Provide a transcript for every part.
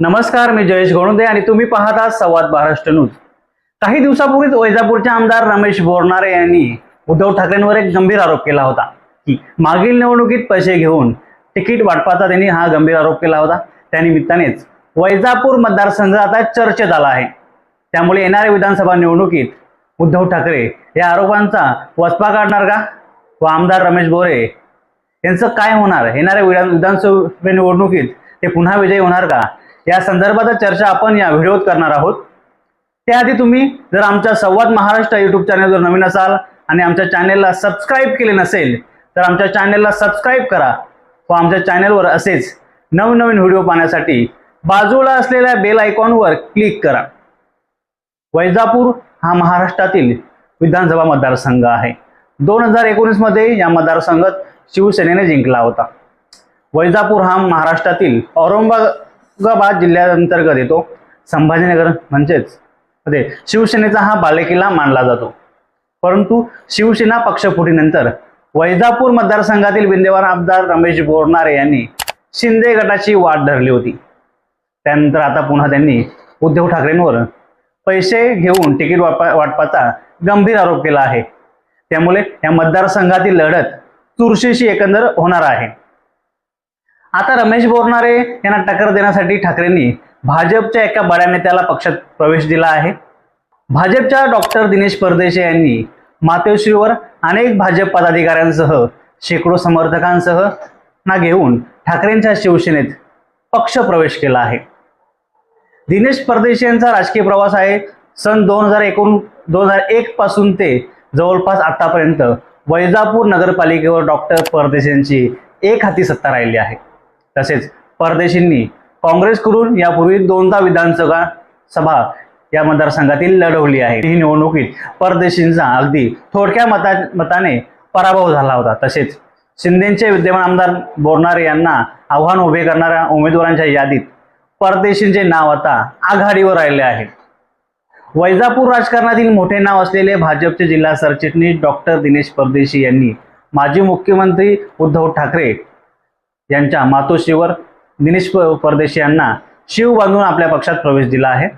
नमस्कार मी जयेश गोणुदे आणि तुम्ही पाहता संवाद महाराष्ट्र न्यूज. काही दिवसापूर्वीच वैजापूरचे आमदार रमेश बोरणारे यांनी उद्धव ठाकरेंवर एक गंभीर आरोप केला होता की मागील निवडणुकीत पैसे घेऊन तिकीट वाटपाचा त्यांनी हा गंभीर आरोप केला होता. त्या निमित्तानेच वैजापूर मतदारसंघ आता चर्चेत आला आहे. त्यामुळे येणाऱ्या विधानसभा निवडणुकीत उद्धव ठाकरे या आरोपांचा वचपा काढणार का? व आमदार रमेश बोरे यांचं काय होणार? येणाऱ्या विधानसभा निवडणुकीत ते पुन्हा विजयी होणार का? या संदर्भात चर्चा आपण या व्हिडिओत करणार आहोत. त्याआधी तुम्ही जर आमच्या संवाद महाराष्ट्र यूट्यूब चॅनलवर नवीन असाल आणि आमच्या चॅनेलला सबस्क्राईब केले नसेल तर आमच्या चॅनेलला सबस्क्राईब करा. व आमच्या चॅनेलवर असेच नवनवीन व्हिडिओ पाहण्यासाठी बाजूला असलेल्या बेल आयकॉनवर क्लिक करा. वैजापूर हा महाराष्ट्रातील विधानसभा मतदारसंघ आहे. दोन हजार एकोणीसमध्ये या मतदारसंघात शिवसेनेने जिंकला होता. वैजापूर हा महाराष्ट्रातील औरंगाबाद जिल्ह्यांतर्गत येतो. संभाजीनगर म्हणजेच मध्ये शिवसेनेचा हा बालेकिल्ला मानला जातो. परंतु शिवसेना पक्षफुटीनंतर वैजापूर मतदारसंघातील विंदेवार आमदार रमेश बोरनारे यांनी शिंदे गटाची वाट धरली होती. त्यानंतर आता पुन्हा त्यांनी उद्धव ठाकरेंवर पैसे घेऊन तिकीट वापा वाटपाचा गंभीर आरोप केला आहे. त्यामुळे या मतदारसंघातील लढत चुरशीशी एकंदर होणार आहे. आता रमेश बोरणारे यांना टक्कर देण्यासाठी ठाकरेंनी भाजपच्या एका बड्या नेत्याला पक्षात प्रवेश दिला आहे. भाजपच्या डॉक्टर दिनेश परदेशे यांनी मातोश्रीवर अनेक भाजप पदाधिकाऱ्यांसह शेकडो समर्थकांसह ना घेऊन ठाकरेंच्या शिवसेनेत पक्ष प्रवेश केला आहे. दिनेश परदेशी यांचा राजकीय प्रवास आहे. सन दोन हजार एकोण दोन हजार एक पासून ते जवळपास आतापर्यंत वैजापूर नगरपालिकेवर डॉक्टर परदेशींची एक हाती सत्ता राहिली आहे. तसेच परदेशींनी काँग्रेसकडून यापूर्वी दोनदा विधानसभा सभा या मतदारसंघातील लढवली आहे. ही निवडणुकीत परदेशींचा अगदी थोडक्या मता मताने पराभव झाला होता. तसेच शिंदेचे विद्यमान आमदार बोरणारे यांना आव्हान उभे करणाऱ्या उमेदवारांच्या यादीत परदेशींचे नाव आता आघाडीवर राहिले आहे. वैजापूर राजकारणातील मोठे नाव असलेले भाजपचे जिल्हा सरचिटणीस डॉक्टर दिनेश परदेशी यांनी माजी मुख्यमंत्री उद्धव ठाकरे यांच्या मातोश्रीवर दिनेश परदेशी यांना शिव बांधून आपल्या पक्षात प्रवेश दिला आहे.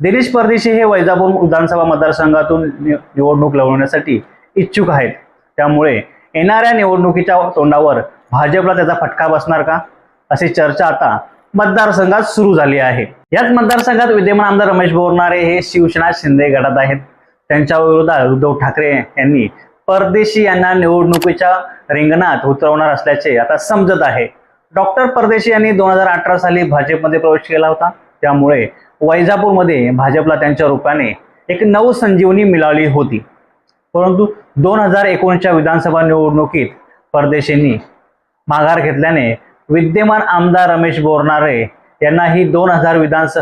दिनेश परदेशी हे वैजापूर विधानसभा मतदारसंघातून निवडणूक लढवण्यासाठी इच्छुक आहेत. त्यामुळे येणाऱ्या निवडणुकीच्या तोंडावर भाजपला त्याचा फटका बसणार का? अशी चर्चा आता मतदारसंघात सुरू झाली आहे. याच मतदारसंघात विद्यमान आमदार रमेश बोरणारे हे शिवसेना शिंदे गटात आहेत. त्यांच्या विरोधात उद्धव ठाकरे यांनी परदेशी यांना निवडणुकीच्या रिंगणात उतरवणार असल्याचे आता समजत आहे. डॉक्टर परदेशी यांनी दोन हजार अठरा साली भाजपमध्ये प्रवेश केला होता. त्यामुळे वैजापूरमध्ये भाजपला त्यांच्या रूपाने एक नव संजीवनी मिळाली होती. परंतु दोन हजार एकोणीसच्या विधानसभा निवडणुकीत परदेशींनी माघार घेतल्याने विद्यमान आमदार रमेश बोरनारे यांनाही दोन हजार विधानस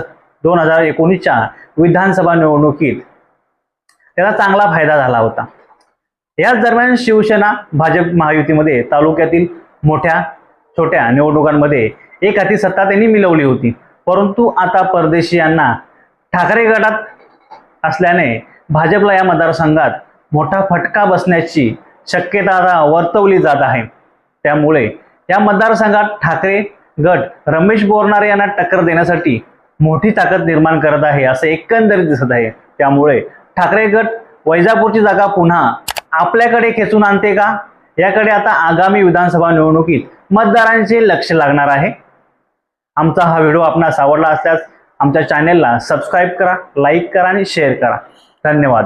दोन हजार एकोणीसच्या विधानसभा निवडणुकीत त्याचा चांगला फायदा झाला होता. याच दरम्यान शिवसेना भाजप महायुतीमध्ये तालुक्यातील मोठ्या छोट्या निवडणुकांमध्ये एक हाती सत्ता त्यांनी मिळवली होती. परंतु आता परदेशी यांना ठाकरे गटात असल्याने भाजपला या मतदारसंघात मोठा फटका बसण्याची शक्यता आता वर्तवली जात आहे. त्यामुळे या मतदारसंघात ठाकरे गट रमेश बोरणारे यांना टक्कर देण्यासाठी मोठी ताकद निर्माण करत आहे असं एकंदरीत दिसत आहे. त्यामुळे ठाकरे गट वैजापूरची जागा पुन्हा आपल्याकडे खेचून आणते का? याकडे आता आगामी विधानसभा निवडणुकीत मतदारांचे लक्ष लागणार आहे. आमचा हा व्हिडिओ आपणास आवडला असल्यास आमच्या चॅनेलला सबस्क्राईब करा लाईक करा आणि शेअर करा. धन्यवाद.